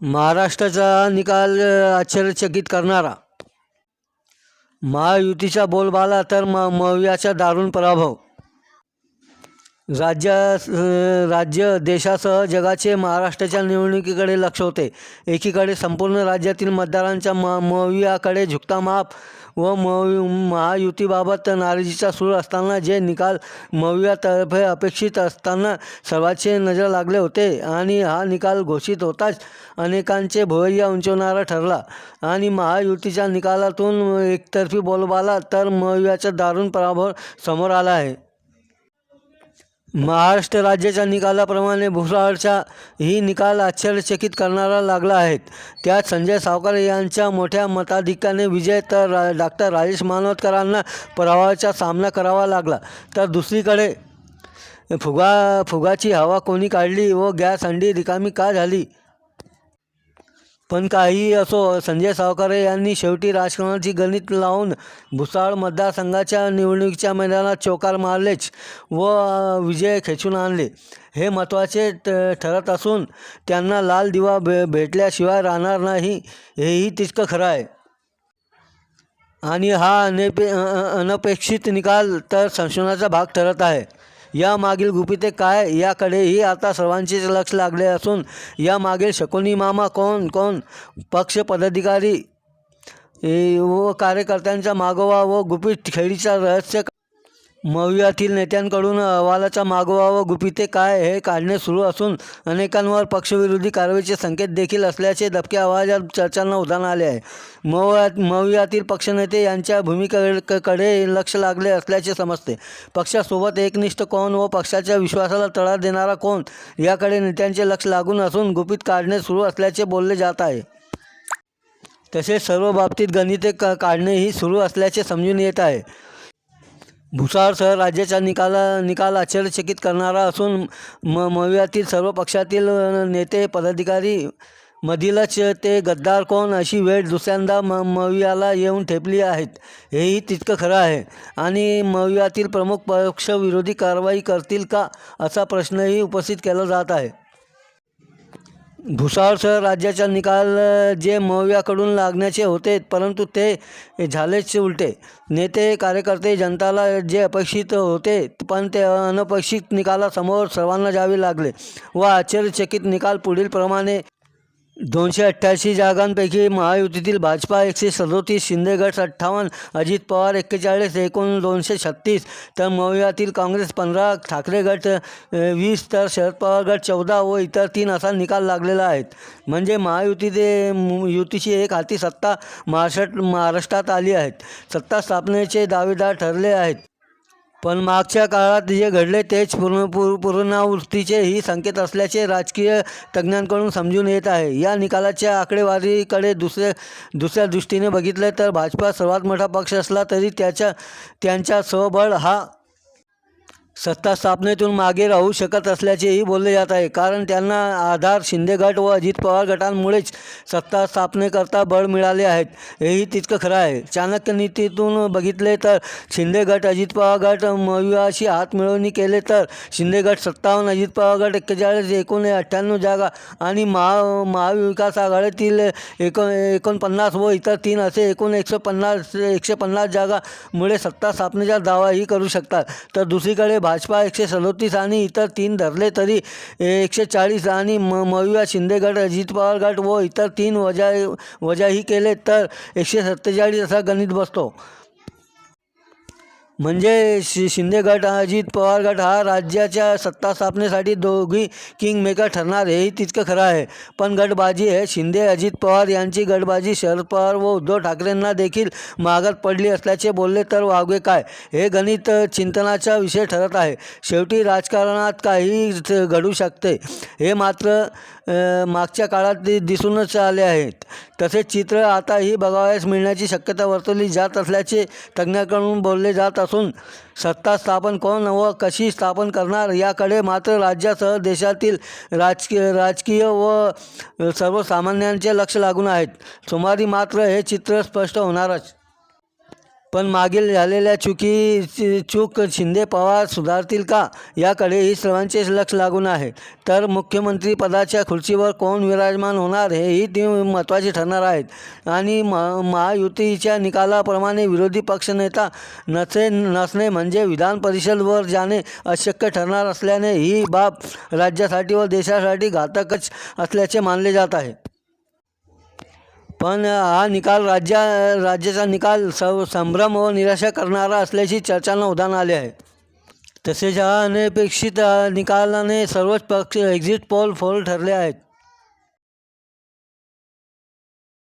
महाराष्ट्राचा निकाल आश्चर्यचकित करणारा. महायुतीचा बोलबाला तर म मवियाचा दारुण पराभव. राज्य राज्य देशासह जगाचे महाराष्ट्राच्या निवडणुकीकडे लक्ष होते. एकीकडे संपूर्ण राज्यातील मतदारांच्या म मवियाकडे झुकता माप व मवि महायुतीबाबत नाराजीचा सूर असताना जे निकाल मवियातर्फे अपेक्षित असताना सर्वांचे नजर लागले होते आणि हा निकाल घोषित होताच अनेकांचे भुवैया उंचवणारा ठरला. आणि महायुतीच्या निकालातून एकतर्फी बोलबाला तर मवियाचा दारुण पराभव समोर आला आहे. महाराष्ट्र राज्याच्या निकालाप्रमाणे भुसावळचा ही निकाल आश्चर्यचकित करणारा लागला आहेत त्यात संजय सावकार यांच्या मोठ्या मताधिक्याने विजय तर रा डॉक्टर राजेश मानवतकरांना पराभवाचा सामना करावा लागला. तर दुसरीकडे फुगा फुगाची हवा कोणी काढली व गॅस अंडी रिकामी का झाली? पण काही असो संजय सावकारे यांनी शेवटी राजकारणाची गणित लावून भुसाळ मतदारसंघाच्या निवडणुकीच्या मैदानात चोकार मारलेच व विजय खेचून आणले. हे महत्त्वाचे ठरत असून त्यांना लाल दिवा भे भेटल्याशिवाय राहणार नाही हेही तितकं खरं आहे. आणि हा अनेपे अनपेक्षित निकाल तर संशोधनाचा भाग ठरत आहे. यामागील गुपिते काय? याकडेही आता सर्वांचेच लक्ष लागले असून यामागील शकुनी मामा कोण? कोण? पक्ष पदाधिकारी व कार्यकर्त्यांचा मागोवा व गुपित खेळीचा रहस्य मवियातील नेत्यांकडून अहवालाचा मागोवा व गुपिते काय हे काढणे सुरू असून अनेकांवर पक्षविरोधी कारवाईचे संकेत देखील असल्याचे दबक्या आवाजात चर्चांना उदाहरण आले आहे. मवियात मवियातील पक्षनेते यांच्या भूमिकेकडे लक्ष लागले असल्याचे समजते. पक्षासोबत एकनिष्ठ कोण व पक्षाच्या विश्वासाला तडा देणारा कोण याकडे नेत्यांचे लक्ष लागून असून गुपित काढणे सुरू असल्याचे बोलले जात आहे. तसेच सर्व बाबतीत गणिते क काढणेही सुरू असल्याचे समजून येत आहे. भुसारसह राज्याचा निकाला निकाल आश्चर्यचकित करणारा असून म मवियातील सर्व पक्षातील नेते पदाधिकारी मधीलच ते गद्दार कोण अशी वेळ दुसऱ्यांदा म मवियाला येऊन ठेपली आहेत हेही तितकं खरं आहे. आणि मवियातील प्रमुख पक्ष विरोधी कारवाई करतील का असा प्रश्नही उपस्थित केला जात आहे. भुसावळसह राज्याचा निकाल जे मवियाकडून लागण्याचे होते परंतु ते झालेच उलटे. नेते कार्यकर्ते जनताला जे अपेक्षित होते पण ते अनपेक्षित निकालासमोर सर्वांना जावे लागले व आश्चर्यचकित निकाल पुढीलप्रमाणे दोनशे अठ्ठ्याऐंशी जागांपैकी महायुतीतील भाजपा एकशे सदोतीस शिंदेगड अठ्ठावन्न अजित पवार एक्केचाळीस एकूण दोनशे छत्तीस. तर मवियातील काँग्रेस पंधरा ठाकरे गट वीस तर शरद पवार गट चौदा व इतर तीन असा निकाल लागलेला आहेत. म्हणजे महायुती ते युतीची एक हाती सत्ता महाराष्ट्रात महाराष्ट्रात आली आहेत सत्ता स्थापनेचे दावेदार ठरले आहेत. पण मागच्या काळात जे घडले तेच पूर्ण पूर पुनरावृत्तीचे ही संकेत असल्याचे राजकीय तज्ज्ञांकडून समजून येत आहे. या निकालाच्या आकडेवारीकडे दुसरे दुसऱ्या दृष्टीने बघितले तर भाजपा सर्वात मोठा पक्ष असला तरी त्याच्या त्यांचा स्वबळ हा सत्ता स्थापनेतून मागे राहू शकत असल्याचेही बोलले जात आहे. कारण त्यांना आधार शिंदे गट व अजित पवार गटांमुळेच सत्ता स्थापनेकरता बळ मिळाले आहेत. हेही तितकं खरं आहे. चाणक्य नीतीतून बघितले तर शिंदे गट अजित पवार गट मयुआशी हात मिळवणी केले तर शिंदे गट सत्तावन्न अजित पवार गट एक्केचाळीस एकोण अठ्ठ्याण्णव जागा आणि महा महाविकास आघाडीतील एको एकोणपन्नास व इतर तीन असे एकूण एकशे पन्नास एकशे पन्नास जागामुळे सत्ता स्थापनेचा दावाही करू शकतात. तर दुसरीकडे भाजपा एकशे सदोतीस आणि इतर तीन धरले तरी एकशे चाळीस आणि म मयुया शिंदेगड अजित पवार गट व इतर तीन वजा वजाही केले तर एकशे सत्तेचाळीस असा गणित बसतो. म्हणजे शि शिंदे गट अजित पवार गट हा राज्याच्या सत्ता स्थापनेसाठी दोघी किंग मेकर ठरणार हेही तितकं खरं आहे. पण गटबाजी आहे शिंदे अजित पवार यांची गटबाजी शरद पवार व उद्धव ठाकरेंना देखील मागात पडली असल्याचे बोलले तर वागवे काय? हे गणित चिंतनाचा विषय ठरत आहे. शेवटी राजकारणात काही घडू शकते. हे मात्र मागच्या काळात दि दिसूनच आले आहेत. तसेच चित्र आताही बघावयास मिळण्याची शक्यता वर्तवली जात असल्याचे तज्ज्ञाकडून बोलले जात असून सत्ता स्थापन कोण व कशी स्थापन करणार याकडे मात्र राज्यासह देशातील राजकीय राजकीय व सर्वसामान्यांचे लक्ष लागून आहेत सोमवारी मात्र हे चित्र स्पष्ट होणारच. पण मागील झालेल्या चुकी चूक शिंदे पवार सुधारतील का? याकडेही सर्वांचे लक्ष लागून आहे. तर मुख्यमंत्री पदाच्या खुर्चीवर कोण विराजमान होणार हेही ती महत्त्वाचे ठरणार आहेत. आणि म महायुतीच्या निकालाप्रमाणे विरोधी पक्षनेता नसे नसणे म्हणजे विधान परिषदवर जाणे अशक्य ठरणार असल्याने ही बाब राज्यासाठी व देशासाठी घातकच असल्याचे मानले जात आहे. पण हा निकाल राज्या राज्याचा निकाल सव संभ्रम व निराशा करणारा असल्याची चर्चांना उदाहरण आले आहे. तसेच हा अनपेक्षित निकालाने सर्वच पक्ष एक्झिट पोल फोल ठरले आहेत.